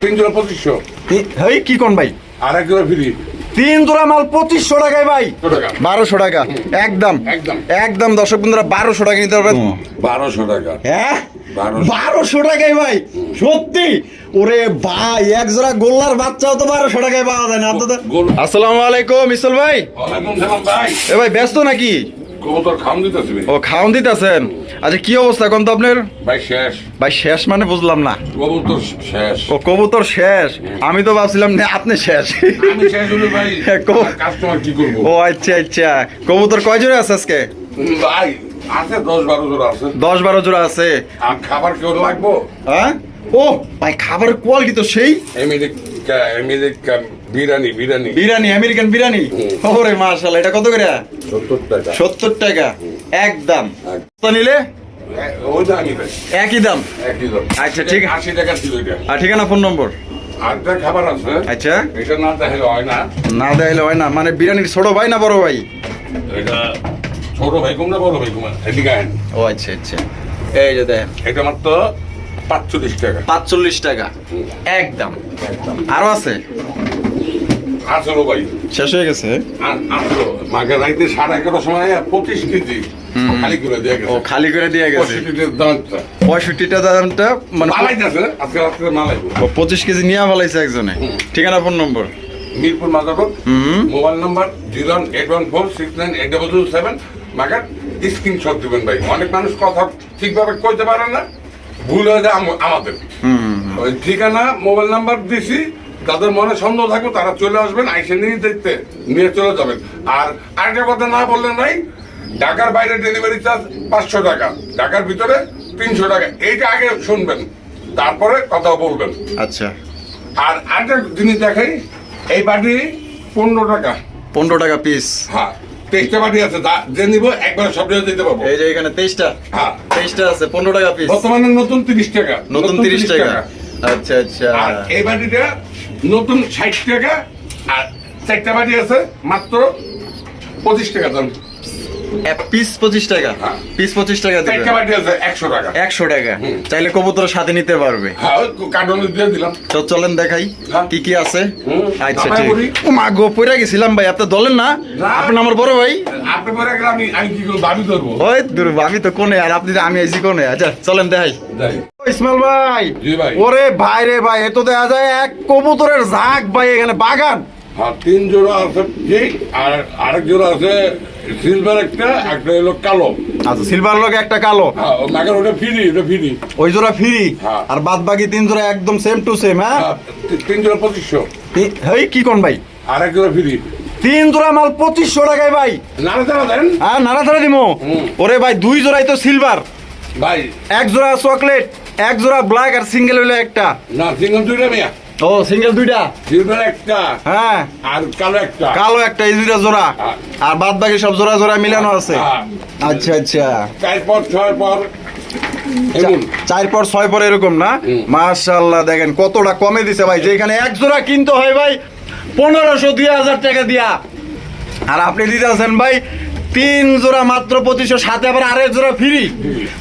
তিন জোড়া পঁচিশশো। তি- হেই কি কোন ভাই? আর এক জোড়া ফ্রি। তিন জোড়া মাল পঁচিশশো টাকায় ভাই। বারোশো টাকা। একদম। একদম। একদম দর্শক বন্ধুরা বারোশো টাকা নিতে পারবেন। বারোশো টাকা। হ্যাঁ? বারোশো। বারোশো টাকায় ভাই। সত্যি? ওরে ভাই এক জোড়া গোল্লার বাচ্চাও তো বারোশো টাকায় পাওয়া যায় না। আসসালামু আলাইকুম ইসল ভাই। ভাই। এ ভাই ব্যস্ত নাকি? ও খাওন দিতেছেন? আচ্ছা কি অবস্থা এখন তো আপনার? ভাই শেষ। ভাই শেষ মানে বুঝলাম না। কবুতর শেষ। ও কবুতর শেষ। আমি তো ভাবছিলাম না আপনি শেষ। আমি শেষ হলে ভাই হ্যাঁ, কাস্টমার কি করব? ও আচ্ছা আচ্ছা। কবুতর কয় জোড়া আছে আজকে? ভাই আছে দশ বারো জোড়া আছে। দশ বারো জোড়া আছে। আর খাবার কেউ লাগবো? হ্যাঁ? ও ভাই খাবারের কোয়ালিটি তো সেই। America America biryani biryani. Biryani American biryani. ওরে মার্শাল এটা কত করে? সত্তর টাকা। সত্তর টাকা? একদম। এক। তো নিলে? একই দাম? একই দাম। আচ্ছা, ঠিক। আশি টাকা ছিল এটা। আর ঠিকানা ফোন নম্বর? আটটা খাবার আছে। আচ্ছা। এটা না তাহলে হয় না। না দেখাইলে হয় না। মানে বিরিয়ানির ছোট ভাই না বড় ভাই? এটা ছোট ভাই কম না বড় ভাই কম? এদিকে ও আচ্ছা আচ্ছা। এই যে দেখ। এটা মাত্র পাঁচচল্লিশ টাকা। পাঁচচল্লিশ টাকা। একদম। আরও আছে? আসলো ভাই। শেষ হয়ে গেছে? আ- আসলো মাকে রাইতে সাড়ে এগারোটার সময় পঁচিশ কেজি। খালি করে দিয়ে গেছে। খালি করে দিয়ে গেছে। দামটা পঁয়ষট্টিটা দামটা মানে মালাইতেছে আজকে রাত্রে মালাইবো পঁচিশ কেজি নিয়ে ফেলাইছে একজনে। ঠিকানা ফোন নম্বর? মিরপুর হুম। Mobile number zero eight one four six nine eight double two seven. Makar screenshot দিবেন ভাই। অনেক মানুষ কথা ঠিকভাবে কইতে পারে না। ভুল হয়ে যায় আমাদের হুম ওই ঠিকানা মোবাইল নাম্বার দিছি যাদের মনে সন্দেহ থাকবে তারা চলে আসবেন আইসে নিয়ে দেখতে নিয়ে চলে যাবেন। আর আরেকটা কথা না বললে নাই ঢাকার বাইরে ডেলিভারি চার্জ পাঁচশো টাকা ঢাকার ভিতরে তিনশো টাকা এইটা আগে শুনবেন তারপরে কথা বলবেন। আচ্ছা। আর আরেকটা জিনিস দেখাই এই বাটি পনেরো টাকা। পনেরো টাকা পিস হ্যাঁ। তেইশটা বাটি আছে যে নিব একবার সব জায়গায় দিতে পারব। এই যে এখানে তেইশটা। হ্যাঁ। তেইশটা আছে পনেরো টাকা পিস বর্তমানে নতুন তিরিশ টাকা নতুন তিরিশ টাকা। আচ্ছা আচ্ছা। আর এই বাটিটা নতুন ষাট টাকা আর চারটা বাটি আছে মাত্র পঁচিশ টাকা দাম। পিস পঁচিশ টাকা। হ্যাঁ। পিস পঁচিশ টাকা চারটা দেবে বাটি আছে একশো টাকা। একশো টাকা। চাইলে কবুতরের সাথে নিতে পারবে। হ্যাঁ তো চলেন দেখাই হ্যাঁ। কি কি আছে? আচ্ছা ঠিক। ও মা গো গেছিলাম ভাই আপনি দলেন না? আমার বড় ভাই। আপনি পরে গেলে আমি আমি কি করব? দাবি ধরবো? ওই দূর আমি তো কোনে আর আপনি আমি আইছি কোনে? আচ্ছা চলেন দেখাই। ইসমাইল ভাই। ওরে ভাই রে ভাই এ তো দেখা যায় এক কবুতরের ঝাঁক ভাই এখানে বাগান। তিন জোড়া আছে আর আরেক জোড়া আছে সিলভার একটা একটা হলো কালো। আচ্ছা সিলভার লগে একটা কালো। হ্যাঁ মাগার ওটা ফ্রি ওটা ফ্রি ওই জোড়া ফ্রি হ্যাঁ। আর বাদ বাকি তিন জোড়া একদম সেম টু সেম হ্যাঁ? হ্যাঁ, তিন জোড়া পঁচিশশো। হেই কি কোন ভাই? আর এক জোড়া ফ্রি তিন জোড়া মাল পঁচিশশো টাকায় ভাই। নাড়া চাড়া দেন। হ্যাঁ নাড়াতাড়া দিমো। ওরে ভাই দুই জোড়াই তো সিলভার ভাই। এক জোড়া চকলেট এক জোড়া ব্ল্যাক আর সিঙ্গেল হইল একটা। না সিঙ্গল দুইটা মেয়া। ও সিঙ্গেল দুইটা? সিলভার একটা। হ্যাঁ। আর কালো একটা। কালো একটা এই দুইটা জোড়া। হ্যাঁ। আর বাদ বাকি সব জোড়া জোড়া মিলানো আছে? হ্যাঁ। আচ্ছা আচ্ছা। চার পর ছয় পর। চার পর ছয় পর এরকম না। মাশাল্লাহ দেখেন কতটা কমে দিছে ভাই। যেখানে এক জোড়া কিনতে হয় ভাই পনেরোশো দুই হাজার টাকা দিয়া। আর আপনি দিতে আছেন ভাই তিন জোড়া মাত্র পঁচিশশো সাথে আবার আরেক জোড়া ফ্রি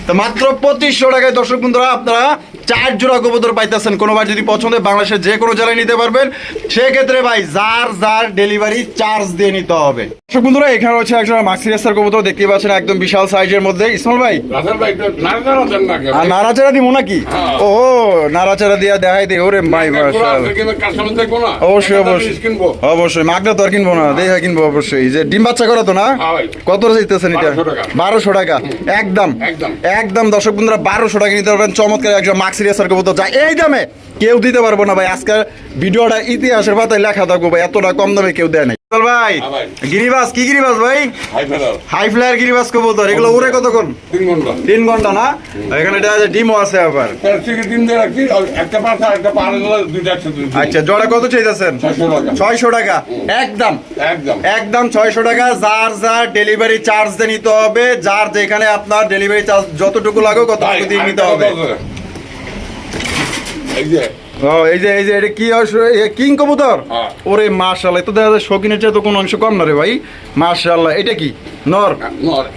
তো মাত্র পঁচিশশো টাকায় দর্শক বন্ধুরা আপনারা চার জোড়া কবুতর পাইতেছেন। কোনো ভাই যদি পছন্দ বাংলাদেশের যে কোনো জেলায় নিতে পারবেন। সেক্ষেত্রে ভাই যার যার ডেলিভারি চার্জ দিয়ে নিতে হবে। দর্শক বন্ধুরা এখানে হচ্ছে একজন মাক্সিরিয়াসের কবুতর দেখতে পাচ্ছেন একদম বিশাল সাইজের মধ্যে। ইসমাল ভাই? আর নাড়াচাড়া দিব নাকি? হ্যাঁ। ও নাড়াচাড়া দিয়া দেখাই দে। ওরে ভাই। অবশ্যই অবশ্যই। অবশ্যই মাগনা তো আর কিনবো না। দেখা কিনবো অবশ্যই। যে ডিম বাচ্চা করা তো না? হ্যাঁ। কত চাইতেছেন এটা? বারোশো টাকা। একদম। একদম। দর্শক বন্ধুরা বারোশো টাকা নিতে পারবেন। চমৎকার একজন মাক্সিরিয়াসের কবুতর যা এই দামে কেউ দিতে পারব না ভাই আজকে ভিডিওটা ইতিহাসের পাতায় লেখা থাকব ভাই এতটা কম দামে কেউ দেয় নাই। ভাই হ্যাঁ গিরিবাস কি গিরিবাস ভাই? হাই ফ্লায়ার গিরিবাস কবুতর এগুলো উড়ে কতক্ষণ? তিন ঘণ্টা। তিন ঘণ্টা না? এখানে ডিমও আছে আবার। একটা একটা দিচ্ছি। আচ্ছা জোড়া কত চাইতেছেন? ছয়শো টাকা। একদম। একদম। ছয়শো টাকা। যার যার ডেলিভারি চার্জ দিয়ে নিতে হবে যার যেখানে আপনার ডেলিভারি চার্জ যতটুকু লাগে ভাই, ততটুকু দিয়ে নিতে হবে। ও এই যে এই যে এটা কি কিং কবুতর? হ্যাঁ। ওরে তো দেখা যায় শৌখিনের চেয়ে তো কোনো অংশ কম না রে ভাই। এটা কি? নর?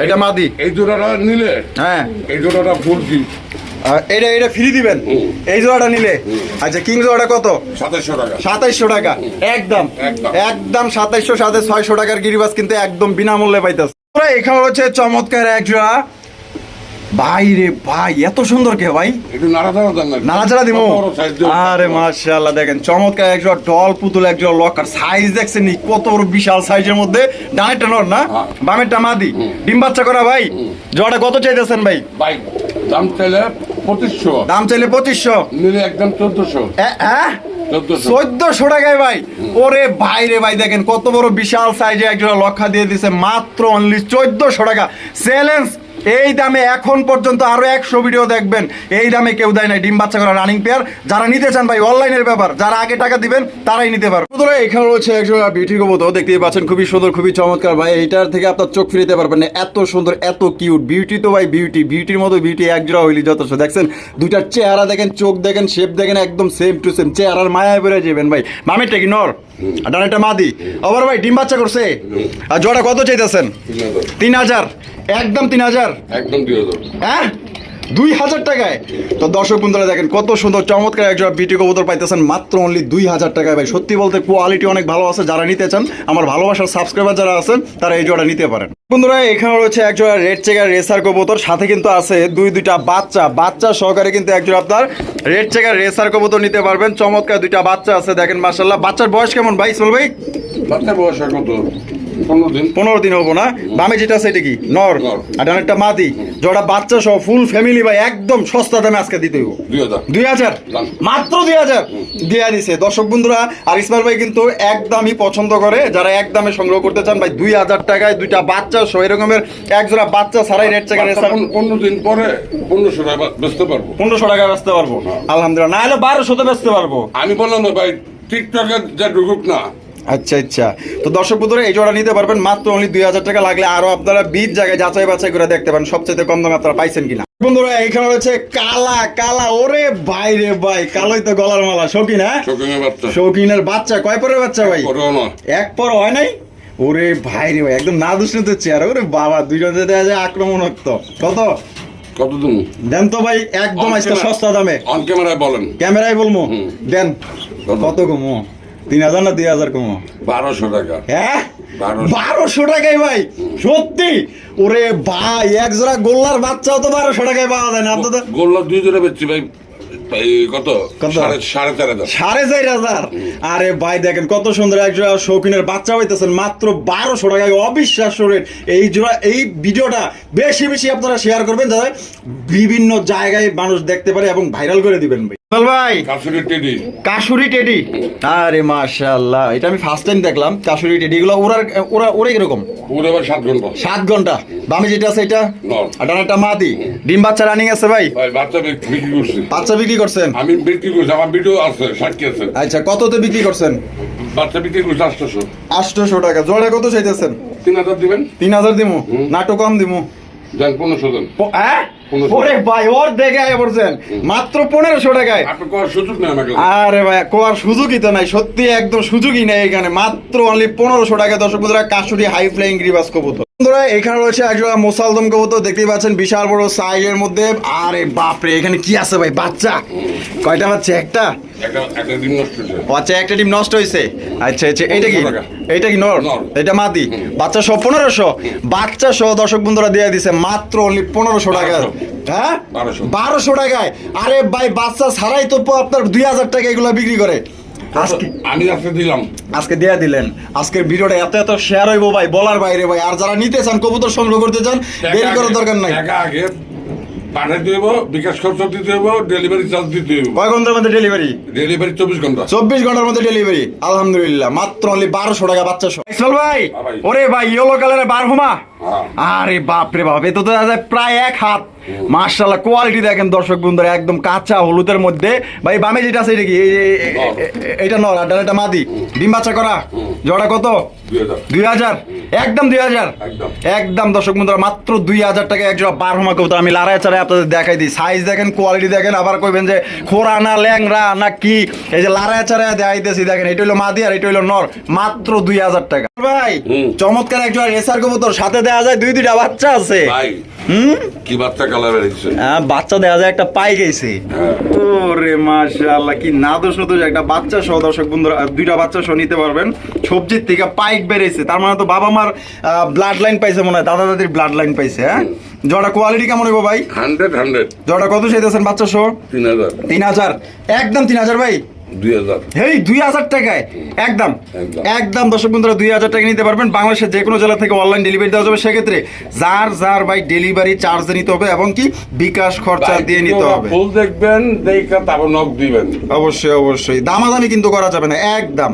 এটা মাদি? এই জোড়াটা নিলে? হ্যাঁ। এই জোড়াটা এটা এটা ফ্রি দিবেন? এই জোড়াটা নিলে? আচ্ছা কিং জোড়াটা কত? টাকা। সাতাইশশো টাকা। একদম। একদম। একদম সাতাইশশো সাথে ছয়শো টাকার গিরিবাস কিন্তু একদম বিনামূল্যে পাইতেছে। এখানে হচ্ছে চমৎকার এক জোড়া ভাই রে ভাই এত সুন্দর কে ভাই? নাড়াচাড়া দিব? আরে মাশাআল্লাহ দেখেন চমৎকার একজন ডল পুতুল একজন লকার সাইজ দেখছেন কত বড় বিশাল সাইজের মধ্যে। ডানেরটা নর না? হ্যাঁ। বামেরটা মাদি। ডিম বাচ্চা করা ভাই? জোড়াটা কত চাইতেছেন ভাই? বাইক দাম চাইলে পঁচিশশো। দাম চাইলে পঁচিশশো। নিলে একদম চোদ্দশো। হ্যাঁ? চোদ্দশো। টাকায় ভাই? ওরে ভাই রে ভাই দেখেন কত বড় বিশাল সাইজে একজোড়া লক্ষা দিয়ে দিছে। মাত্র অনলি চোদ্দশো টাকা। চ্যালেঞ্জ এই দামে এখন পর্যন্ত আরও একশো ভিডিও দেখবেন। এই দামে কেউ দেয় নাই। ডিম বাচ্চা করা রানিং পেয়ার যারা নিতে চান ভাই, অনলাইনের ব্যাপার। যারা আগে টাকা দিবেন, তারাই নিতে পারবে। বন্ধুরা, এখানে রয়েছে একজন বিউটি কবুতর দেখতেই পাচ্ছেন, খুবই সুন্দর, খুবই চমৎকার। ভাই, এইটার থেকে আপনার চোখ ফিরিতে পারবেন না। এত সুন্দর, এত কিউট বিউটি তো ভাই বিউটি বিউটির মতো বিউটি এক জোড়া হইলি যথেষ্ট। দেখছেন দুইটার চেহারা দেখেন, চোখ দেখেন শেপ দেখেন, একদম সেম টু সেম চেহারার মায়ায় বেড়ে যাবেন ভাই। মামিরটা কি নর। ডানেরটা মাদি। আবার ভাই, ডিম বাচ্চা করছে। আর জোড়া কত চাইতেছেন? তিন হাজার। একদম তিন হাজার। একদম দিয়ে দেবো হ্যাঁ? দুই হাজার টাকায়। তো দর্শক বন্ধুরা দেখেন কত সুন্দর চমৎকার একজন বিটি কবুতর পাইতেছেন মাত্র অনলি দুই হাজার টাকায় ভাই। সত্যি বলতে কোয়ালিটি অনেক ভালো আছে যারা নিতে চান আমার ভালোবাসার সাবস্ক্রাইবার যারা আছেন তারা এই জোড়া নিতে পারেন। বন্ধুরা এখানে রয়েছে একজোড়া রেড চেকার রেসার কবুতর সাথে কিন্তু আছে দুই দুইটা বাচ্চা। বাচ্চা সহকারে কিন্তু একজন আপনার রেড চেকার রেসার কবুতর নিতে পারবেন। চমৎকার দুইটা বাচ্চা আছে দেখেন মার্শাল্লাহ বাচ্চার বয়স কেমন ভাই ইসমাল ভাই? বাচ্চার বয়স কত? পনেরো দিন। হব না? বামে যেটা আছে এটা কি? নর। আর ডানেরটা মাদি। জোড়া বাচ্চা সহ ফুল ফ্যামিলি ভাই একদম সস্তা দামে আজকে দিতে হইব। দুই হাজার। মাত্র দুই হাজার? দিয়ে দিছে দর্শক বন্ধুরা আর ইসমাইল ভাই কিন্তু একদমই পছন্দ করে। যারা একদমে সংগ্রহ করতে চান ভাই দুই হাজার টাকায় দুইটা বাচ্চা সহ এরকমের এক জোড়া বাচ্চা ছাড়াই রেট চেকার পনেরো দিন পরে পনেরোশো টাকা বেচতে পারব। পনেরোশো টাকা বেচতে পারব। আলহামদুলিল্লাহ। না হলে বারোশোতে বেচতে পারব। আমি বললাম না ভাই টিকটকে যা ঢুকুক না আচ্ছা আচ্ছা। তো দর্শক বন্ধুরা এই জোড়া নিতে পারবেন মাত্র অনলি দুই হাজার টাকা। লাগলে আরও আপনারা বিশ জায়গায় যাচাই বাছাই করে দেখতে পারেন সবচেয়ে কম দামে আপনারা পাইছেন কিনা। বন্ধুরা এইখানে রয়েছে কালা কালা। ওরে ভাই রে ভাই কালোই তো গলার মালা। শৌখিন হ্যাঁ? শৌখিনের বাচ্চা। কয় পরের বাচ্চা ভাই? এক পর হয় নাই? ওরে ভাই রে ভাই একদম না দুষ্ণত চেয়ার ওরে বাবা দুইজন দেয়া যায় আক্রমণাত্মক। কত? কত দিন দেন তো ভাই একদম আজকে সস্তা দামে। অন ক্যামেরায় বলেন। ক্যামেরায় বলব। দেন। কত? কত কমো তিন হাজার না দুই হাজার কমো? বারোশো টাকা। হ্যাঁ? বারোশো। টাকায় ভাই সত্যি? ওরে ভাই এক জোড়া গোল্লার বাচ্চাও তো বারোশো টাকায় পাওয়া যায় না। অন্তত গোল্লা দুই জোড়া বেচছি ভাই কত? সাড়ে চার হাজার। সাড়ে চার হাজার? আরে ভাই দেখেন কত সুন্দর এক জোড়া শৌখিনের বাচ্চা হইতেছেন মাত্র বারোশো টাকায়। অবিশ্বাস্য রেট এই জোড়া এই ভিডিওটা বেশি বেশি আপনারা শেয়ার করবেন বিভিন্ন জায়গায় মানুষ দেখতে পারে এবং ভাইরাল করে দিবেন ভাই। ভাই কাশুরি টেডি। কাশুরি টেডি। আরে মাশাআল্লাহ এটা আমি ফার্স্ট টাইম দেখলাম কাশুরি টেডি। এগুলো ওরা ওরা ঘণ্টা। সাত ঘণ্টা। বামে যেটা আছে এটা? আর ডানাটা মাদি। ডিম বাচ্চা রানিং আছে ভাই? ভাই বাচ্চা বিক্রি করছি। বাচ্চা বিক্রি করছেন? আমি বিক্রি করছি আমার ভিডিও আছে আচ্ছা কততে বিক্রি করছেন? বাচ্চা বিক্রি করছি আটশোশো। আটশোশো টাকা। জোড়া কত চাইতেছেন? তিন হাজার দিবেন। দিমু? নাটক কম দিমু? দেন হ্যাঁ? পনেরোশো। ওরে ভাই ওর দেখে আয় পড়ছেন মাত্র পনেরোশো টাকায়। নেই আমাকে? আরে ভাই কোয়ার সুযোগই তো নাই। সত্যি একদম সুযোগই নেই এখানে। মাত্র অনলি পনেরোশো টাকা দর্শক বন্ধুরা কাশুরি হাই ফ্লাইং গ্রিবাস কবুতর। বন্ধুরা এখানে রয়েছে একজন মোসালদম কবুতর। দেখতেই পাচ্ছেন বিশাল বড় সাইজের মধ্যে। আরে বাপরে এখানে কি আছে ভাই? বাচ্চা। কয়টা বাচ্চা একটা? আচ্ছা একটা ডিম নষ্ট হয়েছে। আচ্ছা আচ্ছা এটা কি? 1500 এটা কি নর। এটা মাদি। বাচ্চা সহ পনেরোশো। বাচ্চা সহ দর্শক বন্ধুরা দিয়ে দিছে মাত্র অনলি পনেরোশো টাকা। 1200 হ্যাঁ? 1200 বারোশো টাকায়। আরে ভাই বাচ্চা ছাড়াই তো আপনার দুই হাজার টাকা এগুলো বিক্রি করে। আজকে আমি আজকে দিলাম। আজকে দিয়ে দিলেন। আজকের ভিডিওটা এত এত শেয়ার হইব ভাই বলার বাইরে ভাই। আর যারা নিতে চান কবুতর সংগ্রহ করতে চান দেরি করার দরকার নাই। টাকা আগে পাঠাইতে হইব বিকাশ খরচ দিতে হইব ডেলিভারি চার্জ দিতে হইব। কয় ঘণ্টার মধ্যে ডেলিভারি ডেলিভারি চব্বিশ ঘণ্টা। চব্বিশ ঘণ্টার মধ্যে ডেলিভারি আলহামদুলিল্লাহ মাত্র অনলি বারোশো টাকা বাচ্চা সহ ইসমাল ভাই হ্যাঁ ওরে ভাই ইয়েলো কালারের বারহুমা। হ্যাঁ। আরে বাপ রে বাপ এ তো প্রায় এক হাত। মার্শাল্লাহ কোয়ালিটি দেখেন দর্শক বন্ধুরা একদম কাঁচা হলুদের মধ্যে। ভাই বামে যেটা আছে এটা কি? এটা নর আর ডানাটা মাদি। ডিম বাচ্চা করা? জড়া কত? দুই হাজার। একদম দুই হাজার? একদম। একদম দর্শক বন্ধুরা মাত্র দুই হাজার টাকা এক জোড়া বারহমা কবুতর আমি লাড়াই চাড়াই আপনাদের দেখাই দিই। সাইজ দেখেন কোয়ালিটি দেখেন আবার কইবেন যে খোরা না ল্যাংরা না কি এই যে লাড়াই চাড়াই দেখাইতেছি দেখেন এটা হলো মাদি আর এটা হলো নর। মাত্র দুই হাজার টাকা। ভাই চমৎকার এক রেসার কবুতর সাথে দেওয়া যায় দুই দুইটা বাচ্চা আছে। হুম? কি বাচ্চা কালার হ্যাঁ বাচ্চা দেওয়া যায় একটা পাই গেছে ওরে মাশাআল্লাহ কি একটা বাচ্চা সহ দর্শক বন্ধুরা দুইটা বাচ্চা সহ নিতে পারবেন। সবজির থেকে পাইক বেড়েছে। তার মানে তো বাবা মার ব্লাড লাইন পাইছে মনে হয়। দাদা দাদির ব্লাড লাইন পাইছে হ্যাঁ? জটা কোয়ালিটি কেমন হইব ভাই? হান্ড্রেড হান্ড্রেড জটা কত চাইতেছেন বাচ্চা সহ? তিন হাজার। তিন হাজার। একদম তিন হাজার ভাই? দুই হাজার। দুই হাজার টাকায়? একদম। একদম। একদম দর্শক বন্ধুরা দুই হাজার টাকা নিতে পারবেন। বাংলাদেশের যে কোনো জেলা থেকে অনলাইন ডেলিভারি দেওয়া যাবে। সেক্ষেত্রে যার যার ভাই ডেলিভারি চার্জ নিতে হবে এবং কি বিকাশ খরচা দিয়ে নিতে হবে। ফুল দেখবেন দেখা তারপর নখ দিবেন। অবশ্যই অবশ্যই। দামাদামি কিন্তু করা যাবে না। একদম।